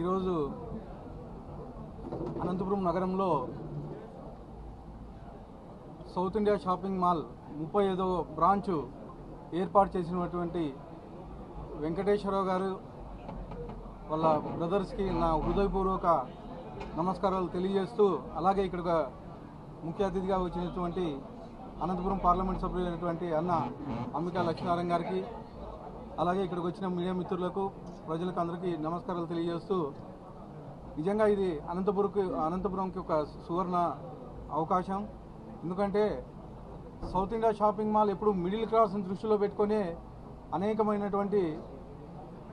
ఈరోజు అనంతపురం నగరంలో south India shopping mall ముప్పై ఐదో బ్రాంచ్ ఏర్పాటు చేసినటువంటి వెంకటేశ్వరరావు గారు వాళ్ళ బ్రదర్స్కి నా హృదయపూర్వక నమస్కారాలు తెలియజేస్తూ అలాగే ఇక్కడ ముఖ్య అతిథిగా వచ్చినటువంటి అనంతపురం పార్లమెంట్ సభ్యులైనటువంటి అన్న అంబికా లక్ష్మీనారాయణ గారికి అలాగే ఇక్కడికి వచ్చిన మీడియా మిత్రులకు ప్రజలకు అందరికీ నమస్కారాలు తెలియజేస్తూ నిజంగా ఇది అనంతపురంకి అనంతపురంకి ఒక సువర్ణ అవకాశం. ఎందుకంటే సౌత్ ఇండియా షాపింగ్ మాల్ ఎప్పుడు మిడిల్ క్లాస్ని దృష్టిలో పెట్టుకొని అనేకమైనటువంటి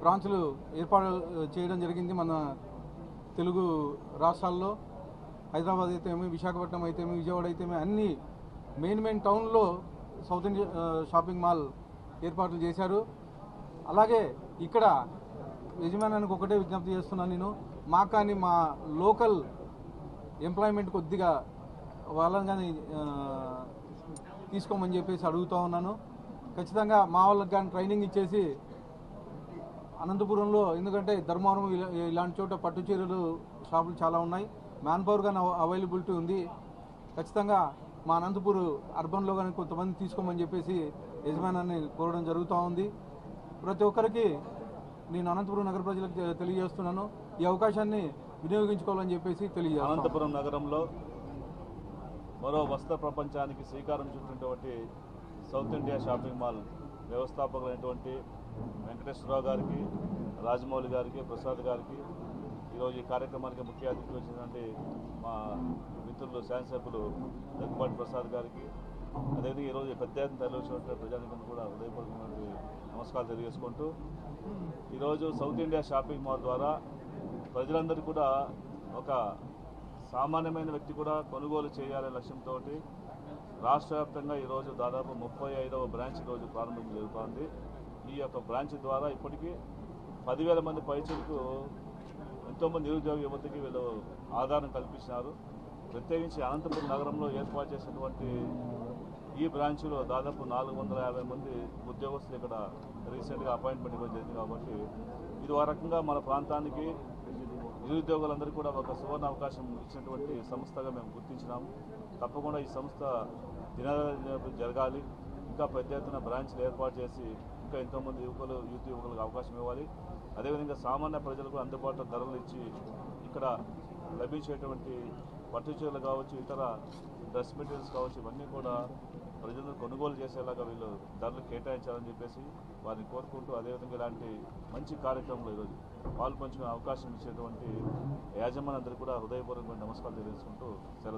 బ్రాంచ్లు ఏర్పాటు చేయడం జరిగింది మన తెలుగు రాష్ట్రాల్లో. హైదరాబాద్ అయితేమి విశాఖపట్నం అయితేమి విజయవాడ అయితేమి అన్ని మెయిన్ మెయిన్ టౌన్లో సౌత్ ఇండియా షాపింగ్ మాల్ ఏర్పాట్లు చేశారు. అలాగే ఇక్కడ యజమానానికి ఒకటే విజ్ఞప్తి చేస్తున్నాను నేను. మా కానీ మా లోకల్ ఎంప్లాయ్మెంట్ కొద్దిగా వాళ్ళని కానీ తీసుకోమని చెప్పేసి అడుగుతూ ఉన్నాను. ఖచ్చితంగా మా వాళ్ళకి కానీ ట్రైనింగ్ ఇచ్చేసి అనంతపురంలో ఎందుకంటే ధర్మవరం ఇలా- ఇలాంటి చోట పట్టు చీరలు షాపులు చాలా ఉన్నాయి. మ్యాన్ పవర్ కానీ అవైలబిలిటీ ఉంది. ఖచ్చితంగా మా అనంతపూర్ అర్బన్లో కానీ కొంతమంది తీసుకోమని చెప్పేసి యజమానాన్ని కోరడం జరుగుతూ ఉంది. ప్రతి ఒక్కరికి నేను అనంతపురం నగర ప్రజలకు తె- తెలియజేస్తున్నాను. ఈ అవకాశాన్ని వినియోగించుకోవాలని చెప్పేసి తెలియజేస్తాను అనంతపురం నగరంలో మరో వస్త్ర ప్రపంచానికి శ్రీకారం చుట్టినటువంటి సౌత్ ఇండియా షాపింగ్ మాల్ వ్యవస్థాపకులైనటువంటి వెంకటేశ్వరరావు గారికి రాజమౌళి గారికి ప్రసాద్ గారికి ఈరోజు ఈ కార్యక్రమానికి ముఖ్య అతిథి వచ్చినటువంటి మా మిత్రులు శాసనసభ్యులు దగ్గుబాటి ప్రసాద్ గారికి అదేవిధంగా ఈరోజు పెద్ద ఎత్తున తరలివచ్చినటువంటి ప్రజానికం కూడా హృదయపూర్వకమైనటువంటి నమస్కారాలు తెలియజేసుకుంటూ ఈరోజు సౌత్ ఇండియా షాపింగ్ మాల్ ద్వారా ప్రజలందరూ కూడా ఒక సామాన్యమైన వ్యక్తి కూడా కొనుగోలు చేయాలనే లక్ష్యంతో రాష్ట్ర వ్యాప్తంగా ఈరోజు దాదాపు ముప్పై ఐదవ బ్రాంచ్ ఈరోజు ప్రారంభం జరుగుతోంది. ఈ యొక్క బ్రాంచ్ ద్వారా ఇప్పటికీ పదివేల మంది పైచులకు ఎంతోమంది నిరుద్యోగ యువతకి వీళ్ళు ఆధారం కల్పించినారు. ప్రత్యేకించి అనంతపురం నగరంలో ఏర్పాటు చేసినటువంటి ఈ బ్రాంచ్లో దాదాపు నాలుగు వందల యాభై మంది ఉద్యోగస్తులు ఇక్కడ రీసెంట్గా అపాయింట్మెంట్ ఇవ్వడం జరిగింది కాబట్టి ఇది ఒక రకంగా మన ప్రాంతానికి నిరుద్యోగులందరికీ కూడా ఒక సువర్ణ అవకాశం ఇచ్చినటువంటి సంస్థగా మేము గుర్తించినాము తప్పకుండా ఈ సంస్థ దినదిన జరగాలి. ఇంకా పెద్ద ఎత్తున బ్రాంచ్లు ఏర్పాటు చేసి ఇంకా ఎంతోమంది యువకులు యూత్ యువకులకు అవకాశం ఇవ్వాలి. అదేవిధంగా సామాన్య ప్రజలకు అందుబాటులో ధరలు ఇచ్చి ఇక్కడ లభించేటువంటి పట్టు చీరలు కావచ్చు ఇతర డ్రెస్ మెటీరియల్స్ కావచ్చు ఇవన్నీ కూడా ప్రజలను కొనుగోలు చేసేలాగా వీళ్ళు ధరలు కేటాయించాలని చెప్పేసి వారిని కోరుకుంటూ అదేవిధంగా ఇలాంటి మంచి కార్యక్రమంలో ఈరోజు పాలు పంచుకునే అవకాశం ఇచ్చేటువంటి యాజమాన్యందరికీ కూడా హృదయపూర్వకమైన నమస్కారాలు తెలియజేసుకుంటూ సెలవు